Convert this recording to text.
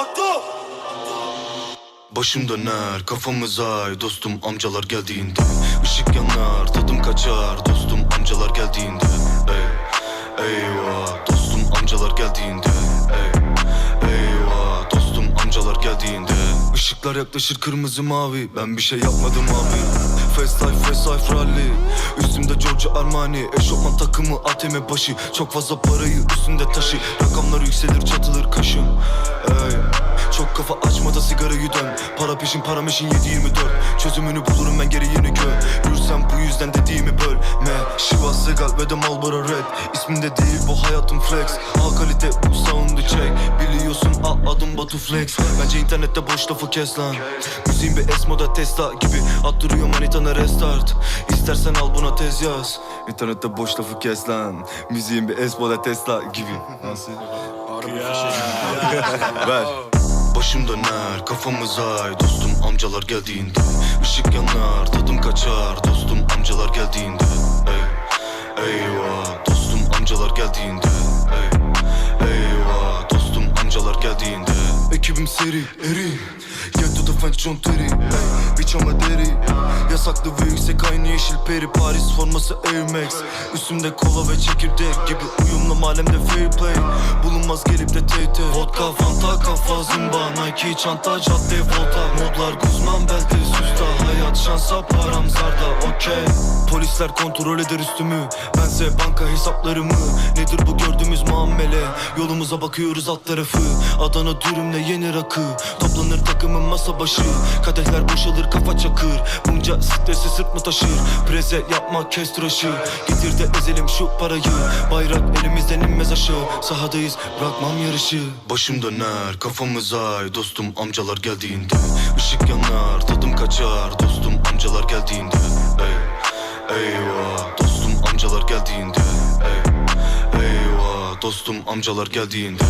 Akto! Başım döner kafamız ay. Dostum amcalar geldiğinde Işık yanar tadım kaçar. Dostum amcalar geldiğinde Ey, Eyvah. Dostum amcalar geldiğinde Ey, Eyvah. Dostum amcalar geldiğinde Işıklar yaklaşır kırmızı mavi. Ben bir şey yapmadım abi life rally Üstümde Giorgio Armani. Eşofman takımı ATM başı. Çok fazla parayı üstünde taşı. Rakamlar yükselir çatılır kaşım Ey çok kafa açma da sigarayı Para peşin para meşin 7-24 Çözümünü bulurum ben geri yeni gör Yürürsem bu yüzden dediğimi bölme Şiva Segal ve de Marlboro Red. İsminde değil bu hayatım flex. Al kalite bu Biliyorsun Batu Flex Bence internette boş lafı kes lan. Müziğin bir esmoda Tesla gibi. Attırıyor manitana restart. İstersen al buna tez yaz. İnternette boş lafı kes lan. Müziğin bir esmoda Tesla gibi. Nasıl? Ver. Başım döner kafamız ay. Dostum amcalar geldiğinde. Işık yanar tadım kaçar. Dostum amcalar geldiğinde. Ey, Eyvah. Dostum amcalar geldiğinde. Ey, Eyvah. Dostum amcalar geldiğinde Ekibim seri eri. Get to the French John Terry Ey, Bitch ama deri. Yasaklı ve yüksek aynı yeşil peri. Paris forması Air Üstümde kola ve çekirdek gibi Uyumlu malemde fair play. Bulunmaz gelip de TT Vodka, Fanta, kafa, zımba Nike, çanta, cadde, volta. Modlar, Hayat, şansa, param, zarda, okey. Polisler kontrol eder üstümü Bense banka hesaplarımı. Nedir bu gördüğümüz muamele? Yolumuza bakıyoruz alt tarafı. Adana dürümle yeni rakı Toplanır takımın masa başı. Kadehler boşalır kafa çakır. Bunca stresi sırt mı taşır? Preze yapma kes tıraşı. Getir de ezelim şu parayı. Bayrak elimizden inmez aşağı. Sahadayız bırakmam yarışı. Başım döner kafamız ay. Dostum amcalar geldiğinde. Işık yanar tadım kaçar. Dostum amcalar geldiğinde. Ey, Eyvah. Dostum amcalar geldiğinde. Ey, Eyvah. Dostum amcalar geldiğinde